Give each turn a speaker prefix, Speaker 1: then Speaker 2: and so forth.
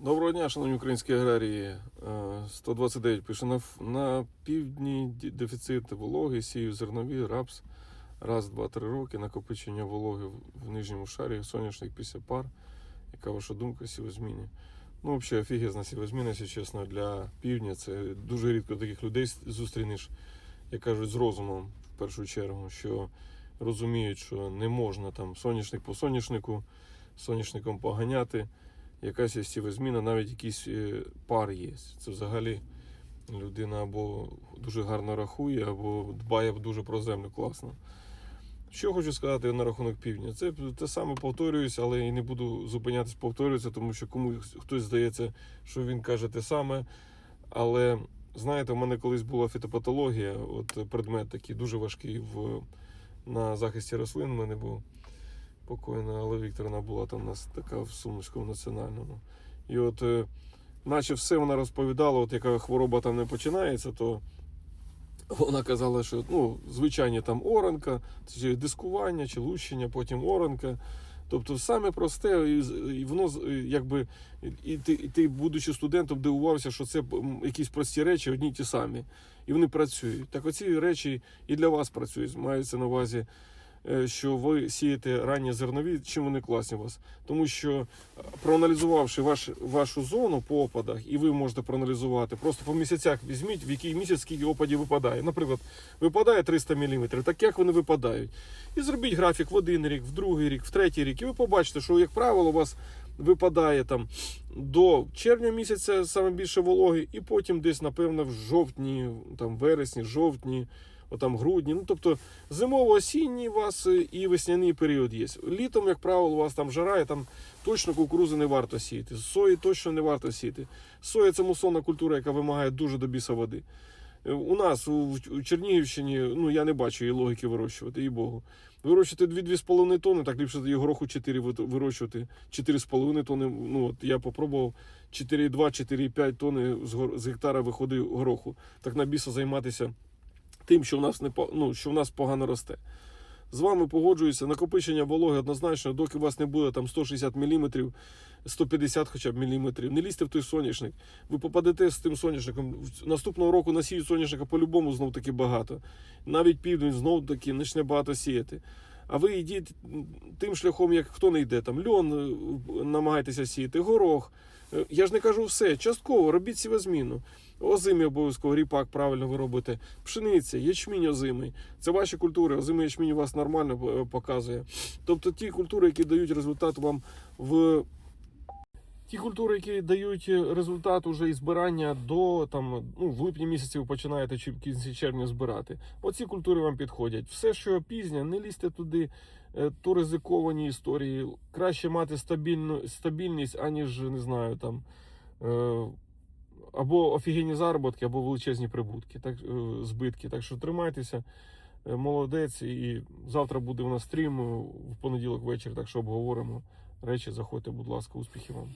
Speaker 1: Доброго дня, шановні українські аграрії. Е, 129 пише на, на півдні дефіцит вологи, сію зернові, рапс. Раз, два, три роки, накопичення вологи в- нижньому шарі, соняшник після пар. Яка ваша думка сівозміні? Ну, взагалі, офігезна сівозміна, якщо чесно, для півдня. Це дуже рідко таких людей зустрінеш, як кажуть, з розумом в першу чергу, що розуміють, що не можна там соняшник по соняшнику, соняшником поганяти якась сівозміна, навіть якийсь е, пар є. Це взагалі людина або дуже гарно рахує, або дбає дуже про землю класно. Що хочу сказати на рахунок півдня? Це те саме повторююсь, але і не буду зупинятись, повторюється, тому що комусь хтось здається, що він каже те саме. Але знаєте, у мене колись була фітопатологія, от предмет такий дуже важкий в, на захисті рослин. У мене був покойна Алла Вікторовна була там у нас така в Сумському національному. І от, е, наче все вона розповідала, от яка хвороба там не починається, то вона казала, що ну, звичайні там оранка, чи дискування, чи лущення, потім оранка. Тобто саме просте, і, і воно якби і ти, і ти, будучи студентом, дивувався, що це якісь прості речі, одні й ті самі, і вони працюють. Так оці речі і для вас працюють. Мається на увазі, що ви сієте ранні зернові, чим вони класні у вас. Тому що е, проаналізувавши ваш, вашу зону по опадах, і ви можете проаналізувати, просто по місяцях візьміть, в який місяць скільки опадів випадає. Наприклад, випадає 300 мм, так як вони випадають. І зробіть графік в один рік, в другий рік, в третій рік, і ви побачите, що, як правило, у вас випадає там до червня місяця саме більше вологи, і потім десь, напевно, в жовтні, там вересні, жовтні, отам грудні. Ну, тобто зимово-осінній у вас е, і весняний період є. Літом, як правило, у вас там жара, і там точно кукурузи не варто сіяти. Сої точно не варто сіяти. Соя це мусонна культура, яка вимагає дуже до біса води. Е, У нас у, Чернігівщині, ну я не бачу її логіки вирощувати, їй Богу. Вирощувати 2-2,5 тонни, так ліпше тоді гороху 4 вирощувати. 4,5 тонни. Ну от я попробував 4,2-4,5 тонни з гектара виходить гороху. Так на біса займатися тим, що в нас не ну, що в нас погано росте. З вами погоджуюся, накопичення вологи однозначно, доки у вас не буде там 160 мм, 150 хоча б міліметрів, не лізьте в той соняшник. Ви попадете з тим соняшником. Наступного року насіють соняшника по-любому знов таки багато. Навіть південь знов таки почне багато сіяти. А ви йдіть тим шляхом, як хто не йде, там льон е, намагайтеся сіяти, горох. Е, Я ж не кажу все, частково робіть сівозміну. Озимі обов'язково, ріпак правильно ви робите. Пшениця, ячмінь озимий. Це ваші культури. Озимий ячмінь вас нормально е, показує. Тобто ті культури, які дають результат вам в. Ті культури, які дають е, результат уже і збирання до там, ну, в липні місяці ви починаєте чи в кінці червня збирати. Оці культури вам підходять. Все, що пізнє, не лізьте туди, е, то ризиковані історії. Краще мати стабільну, стабільність, аніж не знаю там. Е, або офігенні заробітки, або величезні прибутки, так, збитки. Так що тримайтеся, молодець. І завтра буде у нас стрім в понеділок вечір, так що обговоримо речі. Заходьте, будь ласка, успіхів вам.